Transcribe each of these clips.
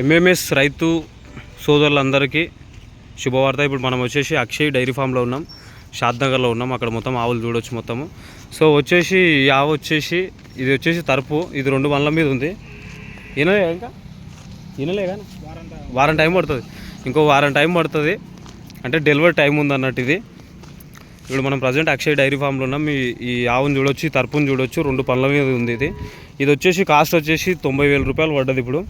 MMS రైతు సోదరులందరికీ శుభవార్త. ఇప్పుడు మనం వచ్చేసి అక్షయ్ డైరీ ఫామ్లో ఉన్నాం. షాద్ నగర్లో ఉన్నాం. అక్కడ మొత్తం ఆవులు చూడొచ్చు మొత్తము. సో వచ్చేసి ఈ ఆవు వచ్చేసి ఇది వచ్చేసి తరపు. ఇది రెండు వన్ల మీద ఉంది. ఈనలే ఇంకా? ఈనలే కానీ వారం టైం పడుతుంది. ఇంకో వారం టైం పడుతుంది. అంటే డెలివరీ టైం ఉంది అన్నట్టు ఇది. ఇప్పుడు మనం ప్రజెంట్ అక్షయ్ డైరీ ఫామ్లో ఉన్నాం. ఈ ఈ ఆవును చూడొచ్చు ఈ తరపుని చూడొచ్చు. రెండు పనుల మీద ఉంది ఇది. ఇది వచ్చేసి కాస్ట్ వచ్చేసి తొంభై వేల రూపాయలు పడ్డది ఇప్పుడు.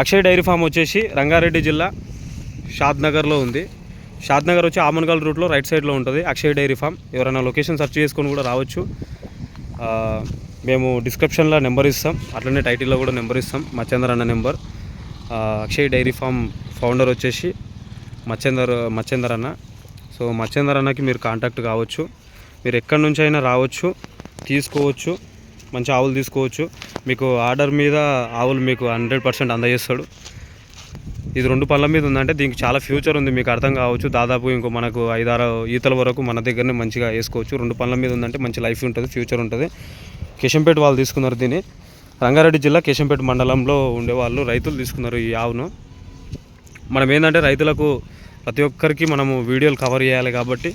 అక్షయ్ డైరీ ఫామ్ వచ్చేసి రంగారెడ్డి జిల్లా షాద్ నగర్లో ఉంది. షాద్ నగర్ వచ్చి ఆమన్గల్ రూట్లో రైట్ సైడ్లో ఉంటుంది. Akshay dairy farm. ఎవరైనా లొకేషన్ సెర్చ్ చేసుకొని కూడా రావచ్చు. మేము డిస్క్రిప్షన్లో నెంబర్ ఇస్తాం. అట్లనే టైటిల్లో కూడా నెంబర్ ఇస్తాం. మచ్చేందర్ అన్న number. Akshay dairy farm founder వచ్చేసి మచ్చేందర్ మచ్చేందర్ అన్న. సో మచ్చేందర్ అన్నకి మీరు కాంటాక్ట్ కావచ్చు. మీరు ఎక్కడి నుంచి అయినా రావచ్చు తీసుకోవచ్చు. మంచి ఆవులు తీసుకోవచ్చు. మీకు ఆర్డర్ మీద ఆవులు మీకు హండ్రెడ్ పర్సెంట్ అందజేస్తాడు. ఇది రెండు పళ్ళ మీద ఉందంటే దీనికి చాలా ఫ్యూచర్ ఉంది మీకు అర్థం కావచ్చు. దాదాపు ఇంకో మనకు ఐదారు ఈతల వరకు మన దగ్గరనే మంచిగా వేసుకోవచ్చు. రెండు పళ్ళ మీద ఉందంటే మంచి లైఫ్ ఉంటుంది ఫ్యూచర్ ఉంటుంది. కిషంపేట వాళ్ళు తీసుకున్నారు దీన్ని. రంగారెడ్డి జిల్లా కిషంపేట మండలంలో ఉండేవాళ్ళు రైతులు తీసుకున్నారు ఈ ఆవును. మనం ఏంటంటే రైతులకు ప్రతి ఒక్కరికి మనము వీడియోలు కవర్ చేయాలి కాబట్టి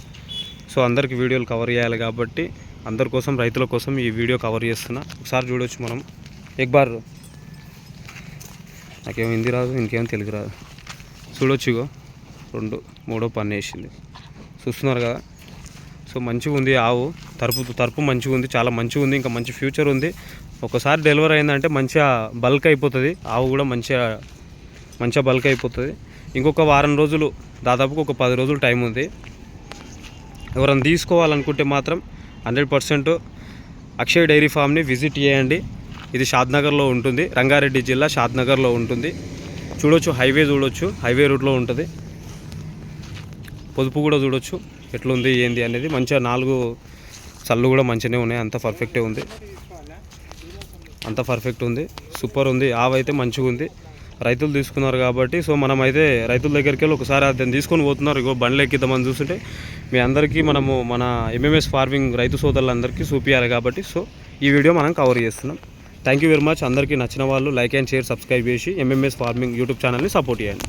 సో అందరికి వీడియోలు కవర్ చేయాలి కాబట్టి అందరి కోసం రైతుల కోసం ఈ వీడియో కవర్ చేస్తున్నా. ఒకసారి చూడవచ్చు మనం. ఎక్ బార్ నాకేం హిందీ రాదు ఇంకేం తెలుగు రాదు. చూడొచ్చు ఇగో. రెండు మూడో పన్ను వేసింది. చూస్తున్నారు కదా? సో మంచిగా ఉంది ఆవు. తరపు తరపు మంచిగా ఉంది చాలా మంచిగా ఉంది ఇంకా మంచి ఫ్యూచర్ ఉంది. ఒకసారి డెలివరీ అయిందంటే మంచిగా బల్క్ అయిపోతుంది. ఆవు కూడా మంచిగా మంచిగా బల్క్ అయిపోతుంది. ఇంకొక వారం రోజులు దాదాపుగా ఒక పది రోజులు టైం ఉంది. ఎవరైనా తీసుకోవాలనుకుంటే మాత్రం హండ్రెడ్ పర్సెంట్ అక్షయ్ డైరీ ఫామ్ని విజిట్ చేయండి. ఇది షాద్నగర్లో ఉంటుంది. రంగారెడ్డి జిల్లా షాద్నగర్లో ఉంటుంది. చూడొచ్చు హైవే చూడొచ్చు. హైవే రూట్లో ఉంటుంది. పొదుపు కూడా చూడొచ్చు. ఎట్లుంది ఏంది అనేది మంచిగా నాలుగు చల్లు కూడా మంచిగానే ఉన్నాయి. అంత పర్ఫెక్టే ఉంది. అంత పర్ఫెక్ట్ ఉంది. సూపర్ ఉంది. ఆవైతే మంచిగా ఉంది రైతులు తీసుకున్నారు కాబట్టి సో మనం అయితే రైతుల దగ్గరికి వెళ్ళి ఒకసారి అతను తీసుకొని పోతున్నారు. ఇగో బండ్లు ఎక్కిద్దామని చూస్తుంటే మీ అందరికీ మనము మన ఎంఎంఎస్ ఫార్మింగ్ రైతు సోదరులందరికీ చూపించాలి కాబట్టి సో ఈ వీడియో మనం కవర్ చేస్తున్నాం. థ్యాంక్ యూ వెరీ మచ్ అందరికీ నచ్చిన వాళ్ళు లైక్ అండ్ షేర్ సబ్స్క్రైబ్ చేసి ఎంఎంఎస్ ఫార్మింగ్ యూట్యూబ్ ఛానల్ని సపోర్ట్ చేయండి.